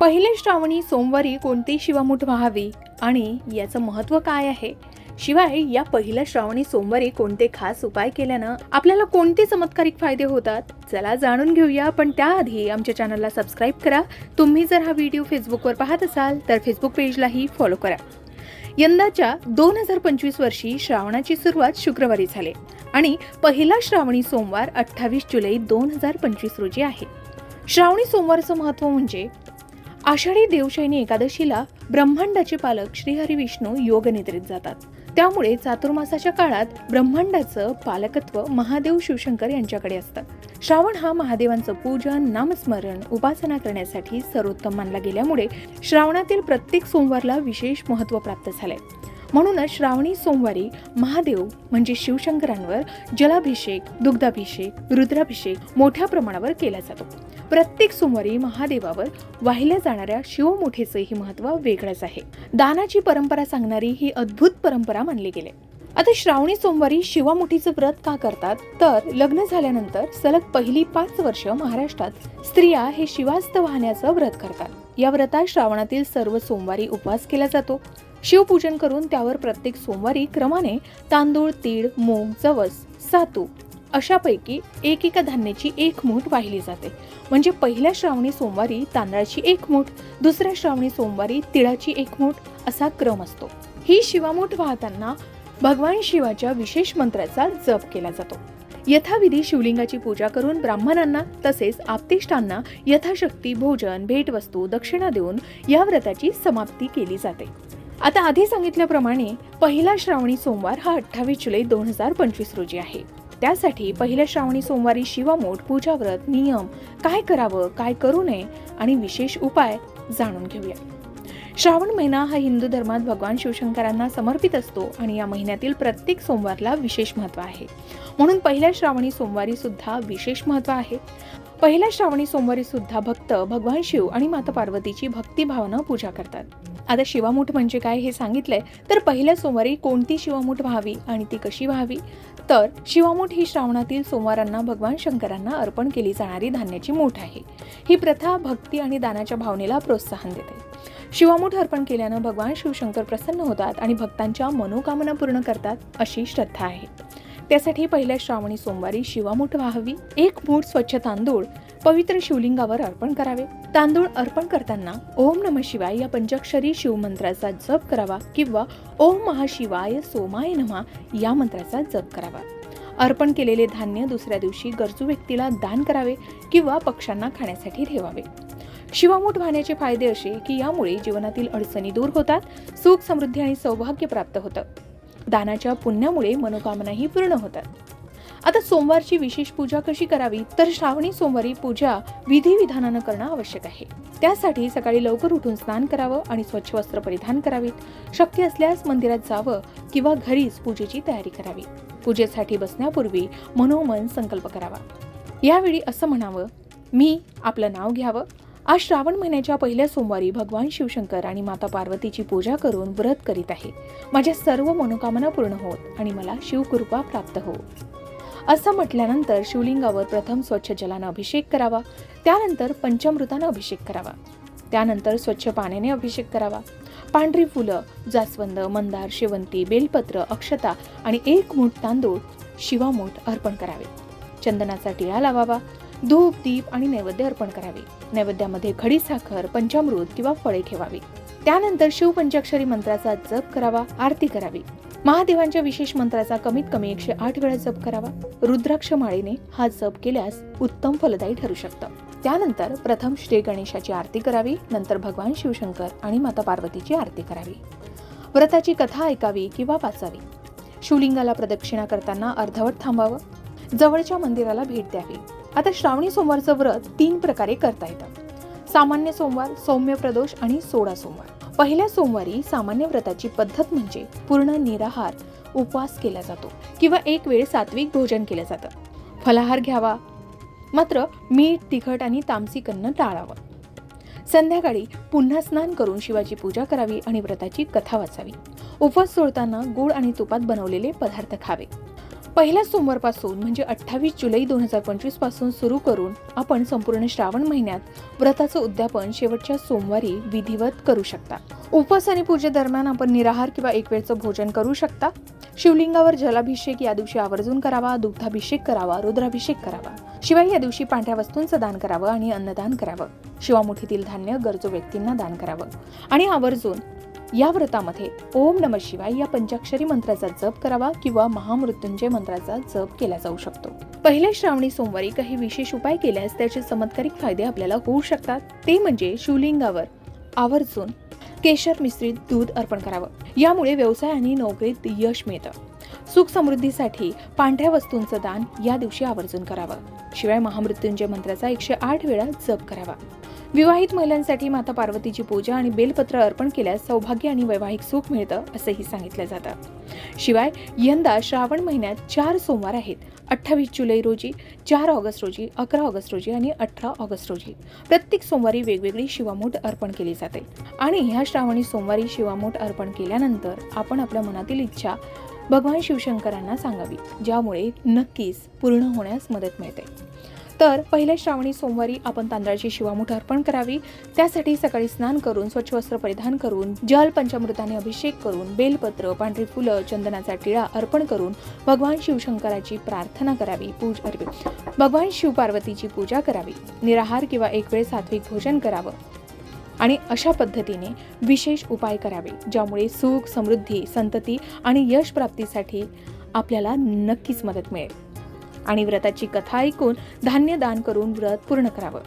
पहिले श्रावणी सोमवारी कोणती शिवामूठ व्हावी आणि याचं महत्त्व काय आहे? शिवाय या पहिल्या श्रावणी सोमवारी कोणते खास उपाय केल्यानं आपल्याला कोणते चमत्कारिक फायदे होतात? चला जाणून घेऊया. पण त्याआधी आमच्या चॅनलला सबस्क्राईब करा. तुम्ही जर हा व्हिडिओ फेसबुकवर पाहत असाल तर फेसबुक पेजलाही फॉलो करा. यंदाच्या दोन हजार पंचवीस वर्षी श्रावणाची सुरुवात शुक्रवारी झाली आणि पहिला श्रावणी सोमवार अठ्ठावीस जुलै दोन हजार पंचवीस रोजी आहे. श्रावणी सोमवारचं महत्त्व म्हणजे आषाढी देवशयनी एकादशीला ब्रह्मांडाचे पालक श्रीहरी विष्णू योगनिद्रित जातात. त्यामुळे चातुर्मासाच्या काळात ब्रह्मांडाचं पालकत्व महादेव शिवशंकर यांच्याकडे असतं. श्रावण हा महादेवांचं पूजन नामस्मरण उपासना करण्यासाठी सर्वोत्तम मानला गेल्यामुळे श्रावणातील प्रत्येक सोमवारला विशेष महत्त्व प्राप्त झालंय. म्हणूनच श्रावणी सोमवारी महादेव म्हणजे शिवशंकरांवर जलाभिषेक दुग्धाभिषेक रुद्राभिषेक मोठ्या प्रमाणावर केला जातो. प्रत्येक सोमवारी महादेवावर वाहिल्या जाणाऱ्या शिवमुठेचंही महत्त्व वेगळंच आहे. दानाची परंपरा सांगणारी ही अद्भुत परंपरा मानली गेली. आता श्रावणी सोमवारी शिवामुठीचं व्रत का करतात? तर लग्न झाल्यानंतर सलग पहिली पाच वर्ष महाराष्ट्रात स्त्रिया हे शिवास्त वाहण्याचं व्रत करतात. या व्रतात श्रावणातील सर्व सोमवारी उपवास केला जातो. शिवपूजन करून त्यावर प्रत्येक सोमवारी क्रमाने तांदूळ तीळ मूग जवस सातू अशापैकी एकेका धान्याची एक मूठ वाहिली जाते. म्हणजे पहिल्या श्रावणी सोमवारी तांदळाची एक मूठ दुसऱ्या श्रावणी सोमवारी तिळाची एक मूठ असा क्रम असतो. ही शिवामूठ वाहताना भगवान शिवाच्या विशेष मंत्राचा जप केला जातो. यथाविधी शिवलिंगाची पूजा करून ब्राह्मणांना तसेच आपतिष्टांना यथाशक्ती भोजन भेटवस्तू दक्षिणा देऊन या व्रताची समाप्ती केली जाते. आता आधी सांगितल्याप्रमाणे पहिला श्रावणी सोमवार हा अठ्ठावीस जुलै दोन हजार पंचवीस रोजी आहे. त्यासाठी पहिल्या श्रावणी सोमवारी शिवामोठ पूजाव्रत नियम काय करावं काय करू नये आणि विशेष उपाय जाणून घेऊया. श्रावण महिना हा हिंदू धर्मात भगवान शिवशंकरांना समर्पित असतो आणि या महिन्यातील प्रत्येक सोमवारला विशेष महत्त्व आहे. म्हणून पहिल्या श्रावणी सोमवारी सुद्धा विशेष महत्त्व आहे. पहिल्या श्रावणी सोमवारी सुद्धा भक्त भगवान शिव आणि माता पार्वतीची भक्तिभावना पूजा करतात. आता शिवामूठ म्हणजे काय हे सांगितलंय तर पहिल्या सोमवारी कोणती शिवामूठ व्हावी आणि ती कशी व्हावी? तर शिवामूठ ही श्रावणातील सोमवारांना भगवान शंकरांना अर्पण केली जाणारी धान्याची मूठ आहे. ही प्रथा भक्ती आणि दानाच्या भावनेला प्रोत्साहन देते. शिवामूठ अर्पण केल्यानं भगवान शिवशंकर प्रसन्न होतात आणि भक्तांच्या मनोकामना पूर्ण करतात अशी श्रद्धा आहे. त्यासाठी पहिल्या श्रावणी सोमवारी शिवामूठ व्हावी एक मूठ स्वच्छ तांदूळ पवित्र शिवलिंगावर अर्पण करावे. तांदूळ अर्पण करताना ओम नम शिवाय या पंचाक्षरी शिवमंत्राचा जप करावा किंवा ओम महाशिवाय सोमाय नमा या मंत्राचा जप करावा. अर्पण केलेले धान्य दुसऱ्या दिवशी गरजू व्यक्तीला दान करावे किंवा पक्ष्यांना खाण्यासाठी ठेवावे. शिवामूठ वाहण्याचे फायदे असे की यामुळे जीवनातील अडचणी दूर होतात सुख समृद्धी आणि सौभाग्य प्राप्त होतं. दानाच्या पुण्यामुळे मनोकामनाही पूर्ण होतात. आता सोमवारची विशेष पूजा कशी करावी? तर श्रावणी सोमवारी पूजा विधी विधानानं करणं आवश्यक आहे. त्यासाठी सकाळी लवकर उठून स्नान करावं आणि स्वच्छ वस्त्र परिधान करावीत. शक्य असल्यास मंदिरात जावं किंवा घरीच पूजेची तयारी करावी. पूजेसाठी बसण्यापूर्वी मनोमन संकल्प करावा. यावेळी असं म्हणावं मी आपलं नाव घ्यावं आज श्रावण महिन्याच्या पहिल्या सोमवारी भगवान शिवशंकर आणि माता पार्वतीची पूजा करून व्रत करीत आहे. माझ्या सर्व मनोकामना पूर्ण होत आणि मला शिवकृपा प्राप्त हो. असं म्हटल्यानंतर शिवलिंगावर प्रथम स्वच्छ जलानं अभिषेक करावा त्यानंतर पंचामृतानं अभिषेक करावा त्यानंतर स्वच्छ पाण्याने अभिषेक करावा. पांढरी फुलं जास्वंद मंदार शेवंती बेलपत्र अक्षता आणि एक मूठ तांदूळ शिवामूठ अर्पण करावे. चंदनाचा टिळा लावावा धूप दीप आणि नैवेद्य अर्पण करावे. नैवेद्यामध्ये खडी साखर पंचामृत किंवा फळे ठेवावी. त्यानंतर शिवपंचाक्षरी मंत्राचा जप करावा आरती करावी. महादेवांच्या विशेष मंत्राचा कमीत कमी एकशे आठ वेळा जप करावा. रुद्राक्ष माळीने हा जप केल्यास उत्तम फलदायी ठरू शकतं. त्यानंतर प्रथम श्री गणेशाची आरती करावी नंतर भगवान शिवशंकर आणि माता पार्वतीची आरती करावी. व्रताची कथा ऐकावी किंवा वाचावी. शिवलिंगाला प्रदक्षिणा करताना अर्धवट थांबावं. जवळच्या मंदिराला भेट द्यावी. आता श्रावणी सोमवारचं व्रत तीन प्रकारे करता येतं. सामान्य सोमवार सौम्य प्रदोष आणि सोळा सोमवार. पहिल्या सोमवारी सामान्य व्रताची पद्धत म्हणजे पूर्ण निराहार उपवास केला जातो किंवा एक वेळ सात्विक भोजन केलं जातं. फलाहार घ्यावा मात्र मीठ तिखट आणि तामसिक अन्न टाळावं. संध्याकाळी पुन्हा स्नान करून शिवाची पूजा करावी आणि व्रताची कथा वाचावी. उपवास सोडताना गुळ आणि तुपात बनवलेले पदार्थ खावे. पहिल्या सोमवारपासून म्हणजे अठ्ठावीस जुलै दोन हजार पंचवीसपासून सुरू करून आपण संपूर्ण श्रावण महिन्यात व्रताचं उद्यापन शेवटच्या सोमवारी विधिवत करू शकता. उपवास आणि पूजेदरम्यान आपण निराहार किंवा एक वेळचं भोजन करू शकता. शिवलिंगावर जलाभिषेक या दिवशी आवर्जून करावा दुग्धाभिषेक करावा रुद्राभिषेक करावा. शिवाय या दिवशी पांढऱ्या वस्तूंचं दान करावं आणि अन्नदान करावं. शिवामुठीतील धान्य गरजू व्यक्तींना दान करावं. आणि आवर्जून या व्रतामध्ये ओम नम शिवाय या पंचाक्षरी मंत्राचा जप करावा किंवा महामृत्युंजय मंत्राचा जप केला जाऊ शकतो. पहिल्या श्रावणी सोमवारी काही विशेष उपाय केल्यास त्याचे चमत्कारिक फायदे आपल्याला होऊ शकतात. ते म्हणजे शिवलिंगावर आवर्जून केशर मिश्रित दूध अर्पण करावं. यामुळे व्यवसाय आणि नोकरीत यश मिळतं. सुख समृद्धीसाठी पांढऱ्या वस्तूंचं दान या दिवशी आवर्जून करावं. शिवाय महामृत्युंजय मंत्राचा एकशे आठ वेळा जप करावा. विवाहित महिलांसाठी माता पार्वतीची पूजा आणि बेलपत्र अर्पण केल्यास सौभाग्य आणि वैवाहिक सुख मिळतं असंही सांगितलं जातं. शिवाय यंदा श्रावण महिन्यात चार सोमवार आहेत. अठ्ठावीस जुलै रोजी चार ऑगस्ट रोजी अकरा ऑगस्ट रोजी आणि अठरा ऑगस्ट रोजी. प्रत्येक सोमवारी वेगवेगळी शिवामूठ अर्पण केली जाते. आणि ह्या श्रावणी सोमवारी शिवामूठ अर्पण केल्यानंतर आपण आपल्या मनातील इच्छा भगवान शिवशंकरांना सांगावी ज्यामुळे नक्कीच पूर्ण होण्यास मदत मिळते. तर पहिल्या श्रावणी सोमवारी आपण तांदळाची शिवामूठ अर्पण करावी. त्यासाठी सकाळी स्नान करून स्वच्छ वस्त्र परिधान करून जल पंचामृताने अभिषेक करून बेलपत्र पांढरी फुलं चंदनाचा टिळा अर्पण करून भगवान शिवशंकराची प्रार्थना करावी पूज अर्पे भगवान शिव पार्वतीची पूजा करावी. निराहार किंवा एक वेळ सात्विक भोजन करावं. आणि अशा पद्धतीने विशेष उपाय करावे ज्यामुळे सुख समृद्धी संतती आणि यश प्राप्तीसाठी आपल्याला नक्कीच मदत मिळेल. आणि व्रताची कथा ऐकून धान्य दान करून व्रत पूर्ण करावं.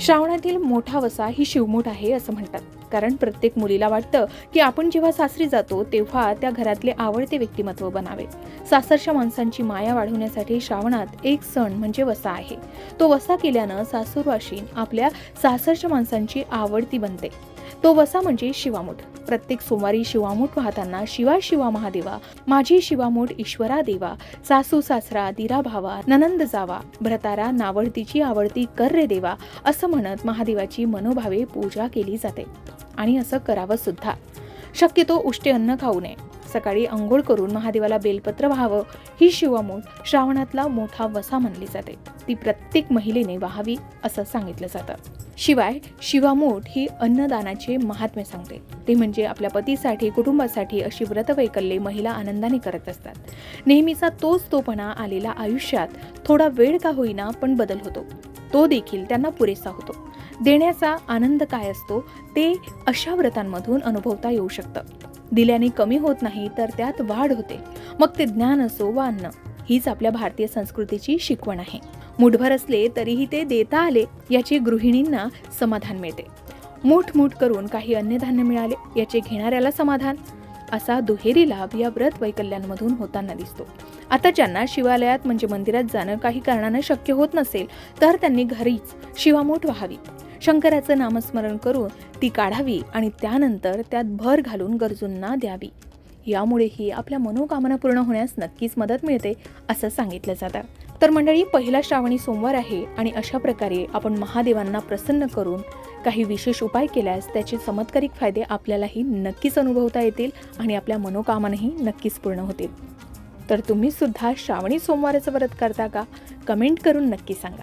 श्रावणातील मोठा वसा ही शिवमूठ आहे असं म्हणतात. कारण प्रत्येक मुलीला वाटतं की आपण जेव्हा सासरी जातो तेव्हा त्या घरातले आवडते व्यक्तिमत्व बनावे. सासरच्या माणसांची माया वाढवण्यासाठी श्रावणात एक सण म्हणजे वसा आहे. तो वसा केल्यानं सासूरवाशीन आपल्या सासरच्या माणसांची आवडती बनते. तो वसा म्हणजे शिवामूठ. प्रत्येक सोमवारी शिवामूठ वाहताना शिवा शिवा महादेवा माझी शिवामूठ ईश्वरा देवा सासू सासरा दिरा भावा ननंद जावा भ्रतारा नावडतीची आवडती कर रे देवा असं म्हणत महादेवाची मनोभावे पूजा केली जाते. आणि असं करावं सुद्धा. शक्यतो उष्टे अन्न खाऊ नये. सकाळी आंघोळ करून महादेवाला बेलपत्र व्हावं ही शिवामूठ श्रावणातला मोठा वसा मानली जाते. ती प्रत्येक महिलेने व्हावी असं सांगितलं जातं. शिवाय शिवामूठ ही अन्नदानाचे महात्म्य सांगते. ते म्हणजे आपल्या पतीसाठी कुटुंबासाठी अशी व्रतवैकल्ये महिला आनंदाने करत असतात. नेहमीचा तोच तोपणा आलेला आयुष्यात थोडा वेळ का होईना पण बदल होतो. तो देखील त्यांना पुरेसा होतो. देण्याचा आनंद काय असतो ते अशा व्रतांमधून अनुभवता येऊ शकतं. दिल्याने कमी होत नाही तर त्यात वाढ होते. मग ते ज्ञान असो वा अन्न हीच आपल्या भारतीय संस्कृतीची शिकवण आहे. मुठभर असले तरीही ते देता आले याची गृहिणींना समाधान मिळते. मूठ मूठ करून काही अन्नधान्य मिळाले याचे घेणाऱ्याला समाधान. असा दुहेरी लाभ या व्रत वैकल्यांमधून होताना दिसतो. आता ज्यांना शिवालयात म्हणजे मंदिरात जाणं काही कारणानं शक्य होत नसेल तर त्यांनी घरीच शिवामूठ व्हावी. शंकराचं नामस्मरण करून ती काढावी आणि त्यानंतर त्यात भर घालून गरजूंना द्यावी. यामुळेही आपल्या मनोकामना पूर्ण होण्यास नक्कीच मदत मिळते असं सांगितलं जातं. तर मंडळी पहिला श्रावणी सोमवार आहे आणि अशा प्रकारे आपण महादेवांना प्रसन्न करून काही विशेष उपाय केल्यास त्याचे चमत्कारिक फायदे आपल्यालाही नक्कीच अनुभवता येतील आणि आपल्या मनोकामनाही नक्कीच पूर्ण होतील. तर तुम्ही सुद्धा श्रावणी सोमवाराचं व्रत करता का? कमेंट करून नक्की सांगा.